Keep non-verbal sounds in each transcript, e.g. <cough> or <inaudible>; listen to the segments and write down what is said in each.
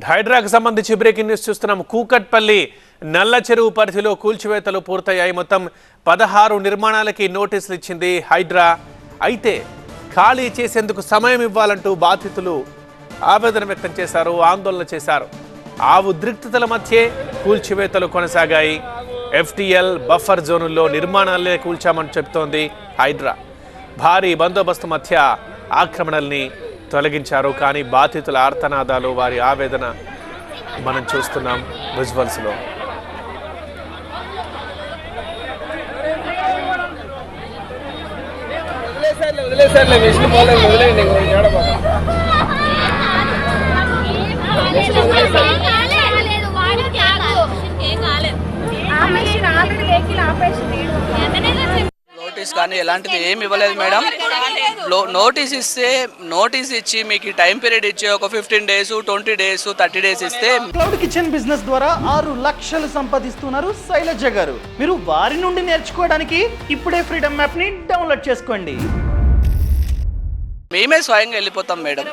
హైడ్రాకు సంబంధించి breaking news చూస్తున్నాం. కూకట్పల్లి నల్ల చెరువు పరిధిలో కూల్చివేతలు పూర్తయ్యాయి. మొత్తం పదహారు నిర్మాణాలకి నోటీసులు ఇచ్చింది హైడ్రా. అయితే ఖాళీ చేసేందుకు సమయం ఇవ్వాలంటూ బాధితులు ఆవేదన వ్యక్తం చేశారు ఆందోళన చేశారు. ఆ ఉద్రిక్తతల మధ్యే కూల్చివేతలు కొనసాగాయి. ఎఫ్టీఎల్ బఫర్ జోనుల్లో నిర్మాణాలే కూల్చామని చెబుతోంది హైడ్రా. భారీ బందోబస్తు మధ్య ఆక్రమణల్ని తొలగించారు కానీ బాధితుల ఆర్తనాదాలు వారి ఆవేదన మనం చూస్తున్నాం విజువల్స్లో. వదిలేసారులే <laughs> కానీ ఎలాంటిది ఏమి ఇవ్వలేదు మేడం. నోటీస్ ఇస్తే నోటీస్ ఇచ్చి మీకు టైం పీరియడ్ ఇచ్చి ఒక fifteen days twenty days thirty days ఇస్తే క్లౌడ్ కిచెన్ బిజినెస్ ద్వారా ఆరు లక్షలు సంపాదిస్తున్నారు శైలజ గారు. మీరు వారి నుండి నేర్చుకోవడానికి ఇప్పుడే ఫ్రీడమ్ యాప్ని డౌన్లోడ్ చేసుకోండి. మేమే స్వయంగా వెళ్ళిపోతాం మేడం.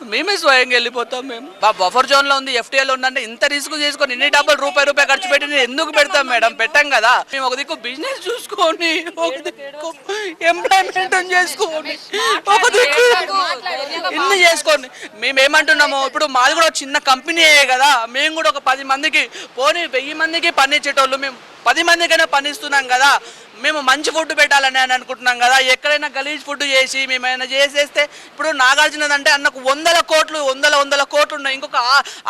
మేమే స్వయంగా వెళ్ళిపోతాం మేము. బా బఫర్ జోన్లో ఉంది ఎఫ్టీఎల్ ఉందంటే ఇంత రిస్క్ చేసుకొని ఇన్ని డబ్బులు రూపాయి రూపాయి ఖర్చు పెట్టి నేను ఎందుకు పెడతాం మేడం? పెట్టాం కదా. మేము ఒక దిక్కు బిజినెస్ చూసుకొని ఒక దిక్కు ఎంప్లాయ్మెంట్ చేసుకోని ఒక దిక్కు ఇన్ని చేసుకోండి మేము ఏమంటున్నాము ఇప్పుడు మాది కూడా ఒక చిన్న కంపెనీయే కదా మేము కూడా ఒక పది మందికి పోనీ వెయ్యి మందికి పని ఇచ్చేటోళ్ళు మేము. పది మందికైనా పనిస్తున్నాం కదా మేము మంచి ఫుడ్ పెట్టాలని అని అనుకుంటున్నాం కదా ఎక్కడైనా గలీజ్ ఫుడ్ చేసి మేము చేసేస్తే ఇప్పుడు నాగార్జున అంటే అన్నకు వందల కోట్లు వందల వందల కోట్లు ఉన్నాయి. ఇంకొక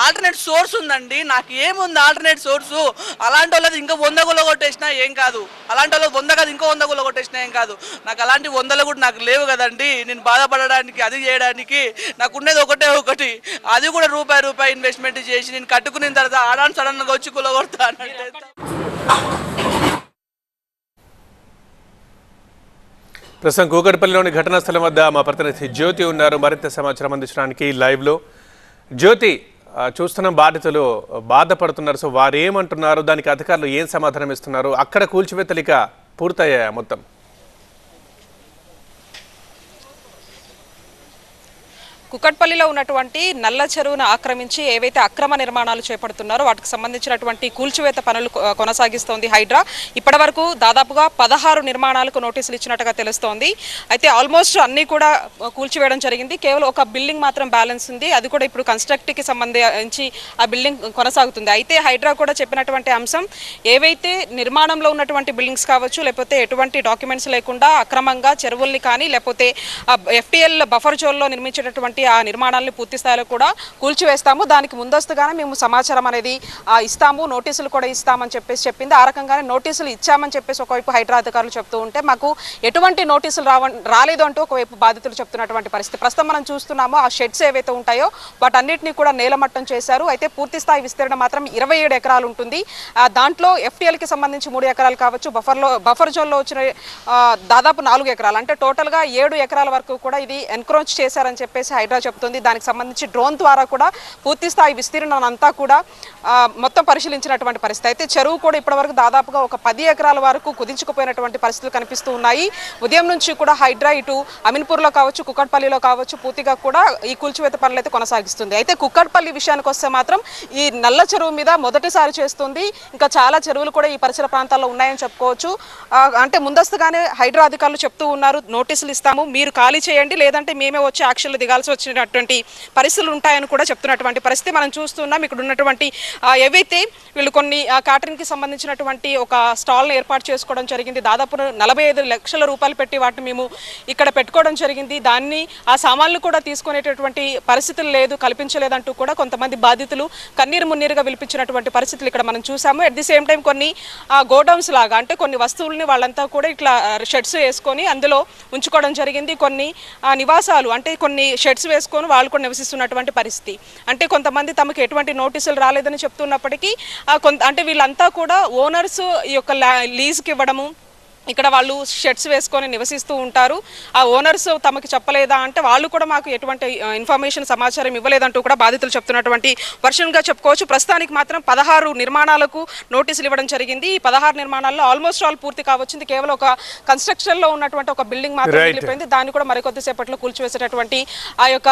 ఆల్టర్నేట్ సోర్స్ ఉందండి. నాకు ఏముంది ఆల్టర్నేట్ సోర్సు అలాంటి వాళ్ళది ఇంకా వంద గుల కొట్టేసినా ఏం కాదు. అలాంటి వాళ్ళది వంద కాదు ఇంకో వంద గుల కొట్టేసినా ఏం కాదు. నాకు అలాంటి వందలు కూడా నాకు లేవు కదండి. నేను బాధపడడానికి అది చేయడానికి నాకు ఉన్నది ఒకటే ఒకటి. అది కూడా రూపాయి రూపాయి ఇన్వెస్ట్మెంట్ చేసి నేను కట్టుకున్న తర్వాత ఆడాన్ సడన్గా వచ్చి కుల కొడతానంటే ప్రస్తుతం కూకట్పల్లిలోని ఘటనా స్థలం వద్ద మా ప్రతినిధి జ్యోతి ఉన్నారు. మరింత సమాచారం అందించడానికి లైవ్లో. జ్యోతి చూస్తున్న బాధితులు బాధపడుతున్నారు. సో వారు ఏమంటున్నారు దానికి అధికారులు ఏం సమాధానం ఇస్తున్నారు? అక్కడ కూల్చివేతలిక పూర్తయ్యాయా మొత్తం? కుకట్పల్లిలో ఉన్నటువంటి నల్ల చెరువును ఆక్రమించి ఏవైతే అక్రమ నిర్మాణాలు చేపడుతున్నారో వాటికి సంబంధించినటువంటి కూల్చివేత పనులు కొనసాగిస్తోంది హైడ్రా. ఇప్పటివరకు దాదాపుగా పదహారు నిర్మాణాలకు నోటీసులు ఇచ్చినట్టుగా తెలుస్తోంది. అయితే ఆల్మోస్ట్ అన్నీ కూడా కూల్చివేయడం జరిగింది. కేవలం ఒక బిల్డింగ్ మాత్రం బ్యాలెన్స్ ఉంది. అది కూడా ఇప్పుడు కన్స్ట్రక్ట్కి సంబంధించి ఆ బిల్డింగ్ కొనసాగుతుంది. అయితే హైడ్రా కూడా చెప్పినటువంటి అంశం ఏవైతే నిర్మాణంలో ఉన్నటువంటి బిల్డింగ్స్ కావచ్చు లేకపోతే ఎటువంటి డాక్యుమెంట్స్ లేకుండా అక్రమంగా చెరువుల్ని కానీ లేకపోతే ఎఫ్టీఎల్ బఫర్ జోన్లో నిర్మించేటటువంటి ఆ నిర్మాణాలను పూర్తి స్థాయిలో కూడా కూల్చివేస్తాము. దానికి ముందస్తుగానే మేము సమాచారం అనేది ఇస్తాము. నోటీసులు కూడా ఇస్తామని చెప్పేసి చెప్పింది. ఆ రకంగానే నోటీసులు ఇచ్చామని చెప్పేసి ఒకవైపు హైడ్రా అధికారులు చెప్తూ ఉంటే మాకు ఎటువంటి నోటీసులు రావ రాలేదు అంటూ ఒకవైపు బాధితులు చెప్తున్నటువంటి పరిస్థితి. ప్రస్తుతం మనం చూస్తున్నాము ఆ షెడ్స్ ఏవైతే ఉంటాయో వాటన్నిటిని కూడా నేలమట్టం చేశారు. అయితే పూర్తి స్థాయి విస్తరణ మాత్రం ఇరవై ఏడు ఎకరాలు ఉంటుంది. దాంట్లో ఎఫ్టీఎల్కి సంబంధించి మూడు ఎకరాలు కావచ్చు. బఫర్లో బఫర్ జోన్లో వచ్చిన దాదాపు నాలుగు ఎకరాలు. అంటే టోటల్గా ఏడు ఎకరాల వరకు కూడా ఇది ఎన్క్రోచ్ చేశారని చెప్పేసి హైడ్రా చెప్తుంది. దానికి సంబంధించి డ్రోన్ ద్వారా కూడా పూర్తి స్థాయి విస్తీర్ణం అంతా కూడా మొత్తం పరిశీలించినటువంటి పరిస్థితి. అయితే చెరువు కూడా ఇప్పటివరకు దాదాపుగా ఒక పది ఎకరాల వరకు కుదించుకుపోయినటువంటి పరిస్థితులు కనిపిస్తూ ఉన్నాయి. ఉదయం నుంచి కూడా హైడ్రా ఇటు అమీన్పూర్లో కావచ్చు కుక్కట్పల్లిలో కావచ్చు పూర్తిగా కూడా ఈ కూల్చివేత పనులు అయితే కొనసాగిస్తుంది. అయితే కుక్కట్పల్లి విషయానికి వస్తే మాత్రం ఈ నల్ల చెరువు మీద మొదటిసారి చేస్తుంది. ఇంకా చాలా చెరువులు కూడా ఈ పరిసర ప్రాంతాల్లో ఉన్నాయని చెప్పుకోవచ్చు. అంటే ముందస్తుగానే హైడ్రా అధికారులు చెప్తూ ఉన్నారు. నోటీసులు ఇస్తాము. మీరు ఖాళీ చేయండి. లేదంటే మేమే వచ్చి యాక్షన్లు దిగాల్సి వచ్చినటువంటి పరిస్థితులు ఉంటాయని కూడా చెప్తున్నటువంటి పరిస్థితి మనం చూస్తున్నాం. ఇక్కడ ఉన్నటువంటి ఏవైతే వీళ్ళు కొన్ని కాటన్కి సంబంధించినటువంటి ఒక స్టాల్ను ఏర్పాటు చేసుకోవడం జరిగింది. దాదాపు నలభై ఐదు లక్షల రూపాయలు పెట్టి వాటిని మేము ఇక్కడ పెట్టుకోవడం జరిగింది. దాన్ని ఆ సామాన్లు కూడా తీసుకునేటటువంటి పరిస్థితులు లేదు కల్పించలేదంటూ కూడా కొంతమంది బాధితులు కన్నీరు మున్నీరుగా విలిపించినటువంటి పరిస్థితులు ఇక్కడ మనం చూసాము. అట్ ది సేమ్ టైం కొన్ని గోడౌన్స్ లాగా అంటే కొన్ని వస్తువుల్ని వాళ్ళంతా కూడా ఇట్లా షెడ్స్ వేసుకొని అందులో ఉంచుకోవడం జరిగింది. కొన్ని నివాసాలు అంటే కొన్ని షెడ్స్ వేసుకొని వాళ్ళు కూడా నివసిస్తున్నటువంటి పరిస్థితి. అంటే కొంతమంది తమకు ఎటువంటి నోటీసులు రాలేదని చెప్తున్నప్పటికీ కొంత అంటే వీళ్ళంతా కూడా ఓనర్స్ ఈ యొక్క లీజ్కి ఇవ్వడము ఇక్కడ వాళ్ళు షెడ్స్ వేసుకొని నివసిస్తూ ఉంటారు. ఆ ఓనర్స్ తమకి చెప్పలేదా అంటే వాళ్ళు కూడా మాకు ఎటువంటి ఇన్ఫర్మేషన్ సమాచారం ఇవ్వలేదంటూ కూడా బాధితులు చెప్తున్నటువంటి వర్షన్గా చెప్పుకోవచ్చు. ప్రస్తుతానికి మాత్రం పదహారు నిర్మాణాలకు నోటీసులు ఇవ్వడం జరిగింది. ఈ పదహారు నిర్మాణాల్లో ఆల్మోస్ట్ ఆల్ పూర్తి కావచ్చింది. కేవలం ఒక కన్స్ట్రక్షన్లో ఉన్నటువంటి ఒక బిల్డింగ్ మాత్రం. మిగిలిపోయింది దాన్ని కూడా మరికొద్దిసేపట్లో కూల్చివేసేటటువంటి ఆ యొక్క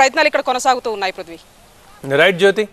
ప్రయత్నాలు ఇక్కడ కొనసాగుతూ ఉన్నాయి పృథ్వీ. రైట్ జ్యోతి